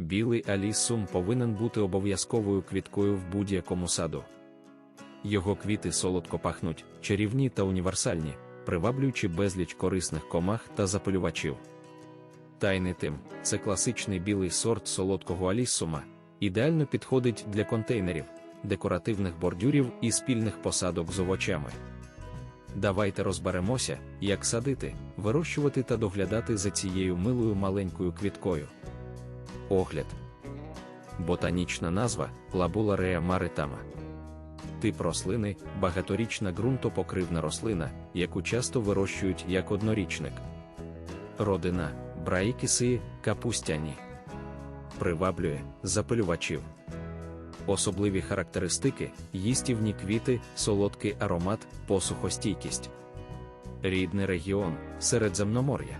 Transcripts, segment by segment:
білий аліссум повинен бути обов'язковою квіткою в будь-якому саду. Його квіти солодко пахнуть, чарівні та універсальні, приваблюючи безліч корисних комах та запилювачів. Тайний тим це класичний білий сорт солодкого аліссума, ідеально підходить для контейнерів, декоративних бордюрів і спільних посадок з овочами. Давайте розберемося, як садити, вирощувати та доглядати за цією милою маленькою квіткою. Огляд. Ботанічна назва Лабуларея маритама. Тип рослини багаторічна ґрунтопокривна рослина, яку часто вирощують як однорічник. Родина браїкіси капустяні. Приваблює запилювачів. Особливі характеристики їстівні квіти, солодкий аромат, посухостійкість. Рідний регіон Середземномор'я.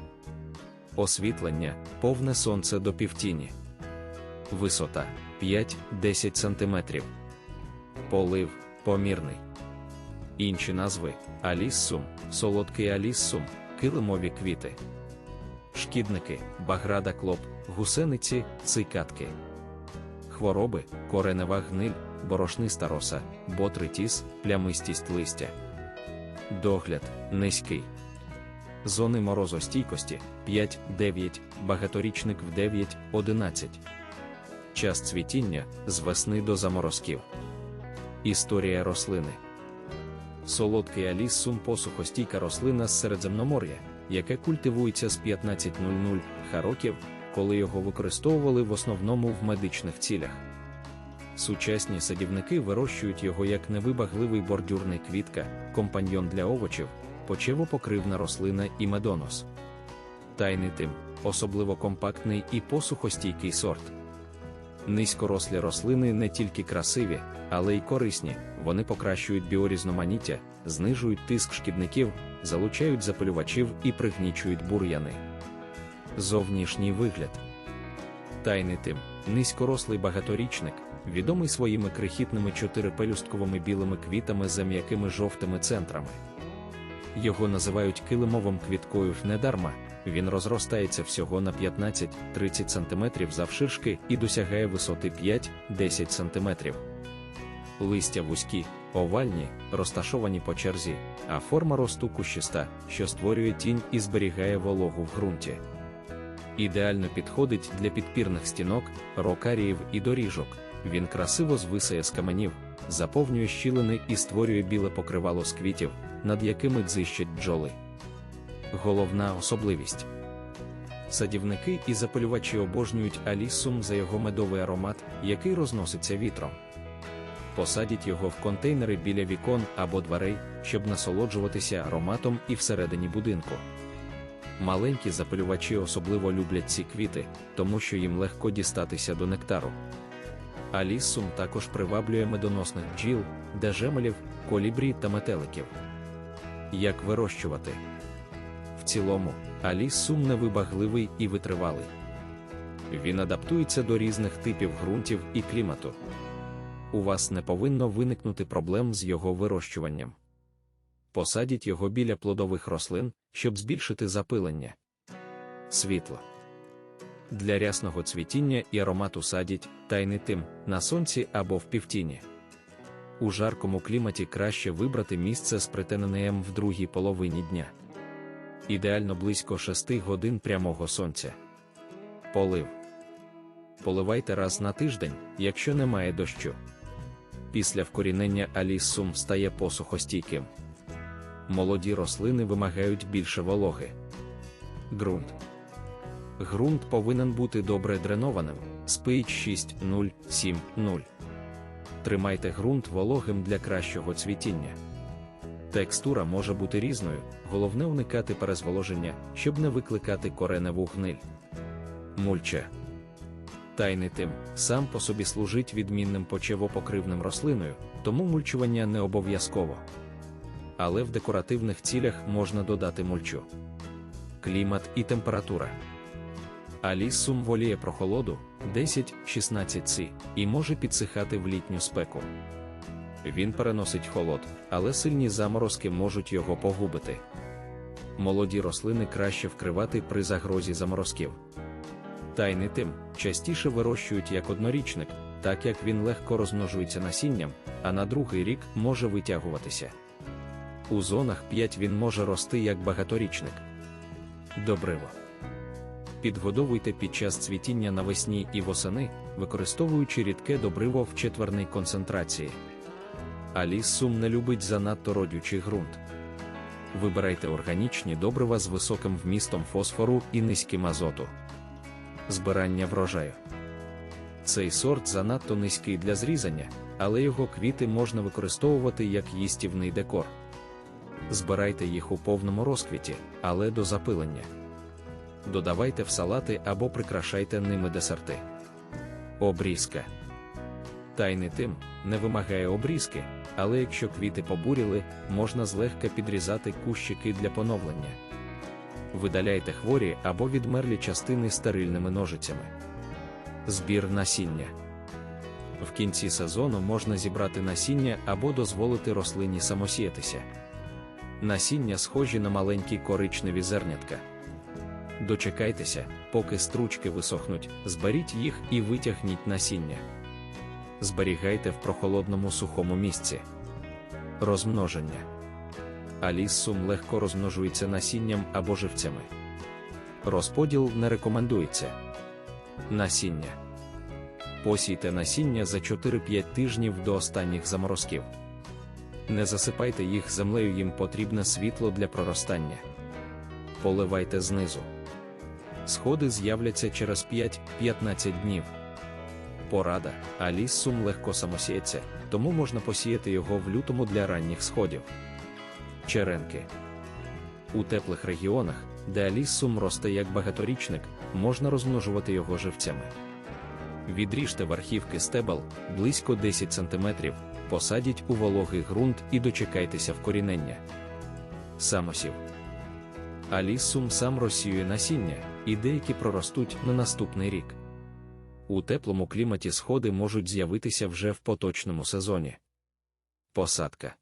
Освітлення повне сонце до півтіні. Висота 5-10 см. Полив помірний. Інші назви аліссум, солодкий аліссум, килимові квіти. Шкідники, баграда клоп, гусениці, цикатки. Хвороби, коренева гниль, борошниста роса, ботритіс, плямистість листя. Догляд низький. Зони морозостійкості 5-9, багаторічник в 9-11. Час цвітіння з весни до заморозків. Історія рослини. Солодкий аліссум посухостійка рослина з Середземномор'я, яке культивується з 1500 ха років, коли його використовували в основному в медичних цілях. Сучасні садівники вирощують його як невибагливий бордюрний квітка, компаньйон для овочів, почевопокривна рослина і медонос. Тайний тим, особливо компактний і посухостійкий сорт. Низькорослі рослини не тільки красиві, але й корисні, вони покращують біорізноманіття, знижують тиск шкідників, залучають запилювачів і пригнічують бур'яни. Зовнішній вигляд. Тайний тим, низькорослий багаторічник, відомий своїми крихітними чотирипелюстковими білими квітами за м'якими жовтими центрами. Його називають килимовим квіткою недарма, він розростається всього на 15-30 см завширшки і досягає висоти 5-10 см. Листя вузькі, овальні, розташовані по черзі, а форма росту кущиста, що створює тінь і зберігає вологу в ґрунті. Ідеально підходить для підпірних стінок, рокаріїв і доріжок. Він красиво звисає з каменів, заповнює щілини і створює біле покривало з квітів, над якими дзищать бджоли. Головна особливість. Садівники і запалювачі обожнюють аліссум за його медовий аромат, який розноситься вітром. Посадіть його в контейнери біля вікон або дверей, щоб насолоджуватися ароматом і всередині будинку. Маленькі запалювачі особливо люблять ці квіти, тому що їм легко дістатися до нектару. Аліссум також приваблює медоносних бджіл, дежемелів, колібрі та метеликів. Як вирощувати? Цілому, аліссум невибагливий і витривалий. Він адаптується до різних типів ґрунтів і клімату. У вас не повинно виникнути проблем з його вирощуванням. Посадіть його біля плодових рослин, щоб збільшити запилення. Світло. Для рясного цвітіння і аромату садіть тайний тим на сонці або в півтіні. У жаркому кліматі краще вибрати місце з притененням в другій половині дня. Ідеально близько 6 годин прямого сонця. Полив. Поливайте раз на тиждень, якщо немає дощу. Після вкорінення аліссум стає посухостійким. Молоді рослини вимагають більше вологи. Ґрунт. Ґрунт повинен бути добре дренованим pH 6,0-7,0. Тримайте ґрунт вологим для кращого цвітіння. Текстура може бути різною, головне уникати перезволоження, щоб не викликати кореневу гниль. Мульча. Тайний тим сам по собі служить відмінним почевопокривним рослиною, тому мульчування не обов'язково. Але в декоративних цілях можна додати мульчу. Клімат і температура. Аліссум воліє прохолоду 10-16 С і може підсихати в літню спеку. Він переносить холод, але сильні заморозки можуть його погубити. Молоді рослини краще вкривати при загрозі заморозків. Тайни тим, частіше вирощують як однорічник, так як він легко розмножується насінням, а на другий рік може витягуватися. У зонах 5 він може рости як багаторічник. Добриво. Підгодовуйте під час цвітіння навесні і восени, використовуючи рідке добриво в четверній концентрації. А ліс сум не любить занадто родючий ґрунт. Вибирайте органічні добрива з високим вмістом фосфору і низьким азоту. Збирання врожаю. Цей сорт занадто низький для зрізання, але його квіти можна використовувати як їстівний декор. Збирайте їх у повному розквіті, але до запилення. Додавайте в салати або прикрашайте ними десерти. Обрізка. Тайний тим не вимагає обрізки, але якщо квіти побуріли, можна злегка підрізати кущики для поновлення. Видаляйте хворі або відмерлі частини стерильними ножицями. Збір насіння. В кінці сезону можна зібрати насіння або дозволити рослині самосіятися. Насіння схожі на маленькі коричневі зернятка. Дочекайтеся, поки стручки висохнуть, зберіть їх і витягніть насіння. Зберігайте в прохолодному сухому місці. Розмноження. Аліссум легко розмножується насінням або живцями. Розподіл не рекомендується. Насіння. Посійте насіння за 4-5 тижнів до останніх заморозків. Не засипайте їх землею, їм потрібне світло для проростання. Поливайте знизу. Сходи з'являться через 5-15 днів. Порада, аліссум легко самосіється, тому можна посіяти його в лютому для ранніх сходів. Черенки. У теплих регіонах, де аліссум росте як багаторічник, можна розмножувати його живцями. Відріжте верхівки стебел близько 10 см, посадіть у вологий ґрунт і дочекайтеся вкорінення. Самосів. Аліссум сам розсіює насіння, і деякі проростуть на наступний рік. У теплому кліматі сходи можуть з'явитися вже в поточному сезоні. Посадка.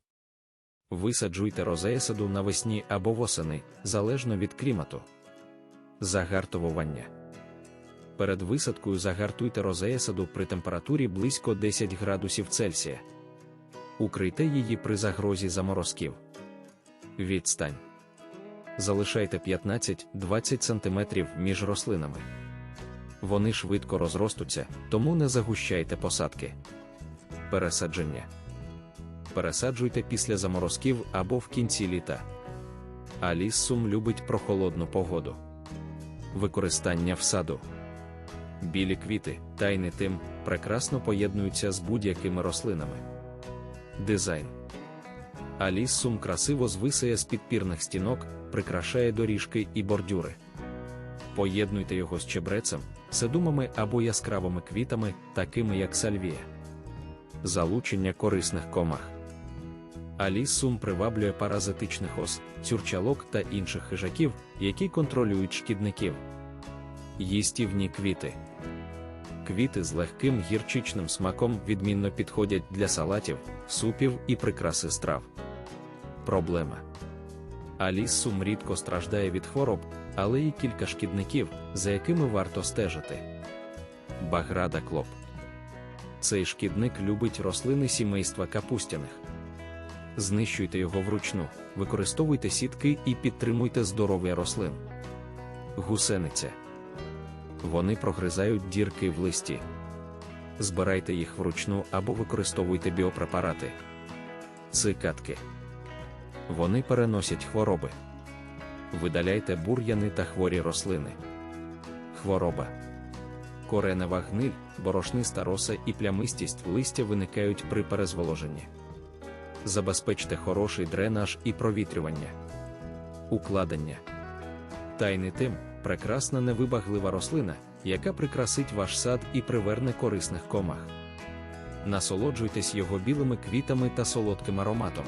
Висаджуйте розеясаду навесні або восени, залежно від клімату. Загартовування. Перед висадкою загартуйте розеясаду при температурі близько 10 градусів Цельсія. Укрийте її при загрозі заморозків. Відстань. Залишайте 15-20 см між рослинами. Вони швидко розростуться, тому не загущайте посадки. Пересадження. Пересаджуйте після заморозків або в кінці літа. Аліссум любить прохолодну погоду. Використання в саду. Білі квіти, тайни тим, прекрасно поєднуються з будь-якими рослинами. Дизайн. Аліссум красиво звисає з підпірних стінок, прикрашає доріжки і бордюри. Поєднуйте його з чебрецем, седумами або яскравими квітами, такими як сальвія. Залучення корисних комах. Аліссум приваблює паразитичних ос, цюрчалок та інших хижаків, які контролюють шкідників. Їстівні квіти. Квіти з легким гірчичним смаком відмінно підходять для салатів, супів і прикраси страв. Проблема. Аліссум рідко страждає від хвороб, але є кілька шкідників, за якими варто стежити. Баграда клоп. Цей шкідник любить рослини сімейства капустяних. Знищуйте його вручну, використовуйте сітки і підтримуйте здоров'я рослин. Гусениця. Вони прогризають дірки в листі. Збирайте їх вручну або використовуйте біопрепарати. Цикатки. Вони переносять хвороби. Видаляйте бур'яни та хворі рослини. Хвороба. Коренева гниль, борошниста роса і плямистість листя виникають при перезволоженні. Забезпечте хороший дренаж і провітрювання. Укладення. Тайний тим прекрасна невибаглива рослина, яка прикрасить ваш сад і приверне корисних комах. Насолоджуйтесь його білими квітами та солодким ароматом.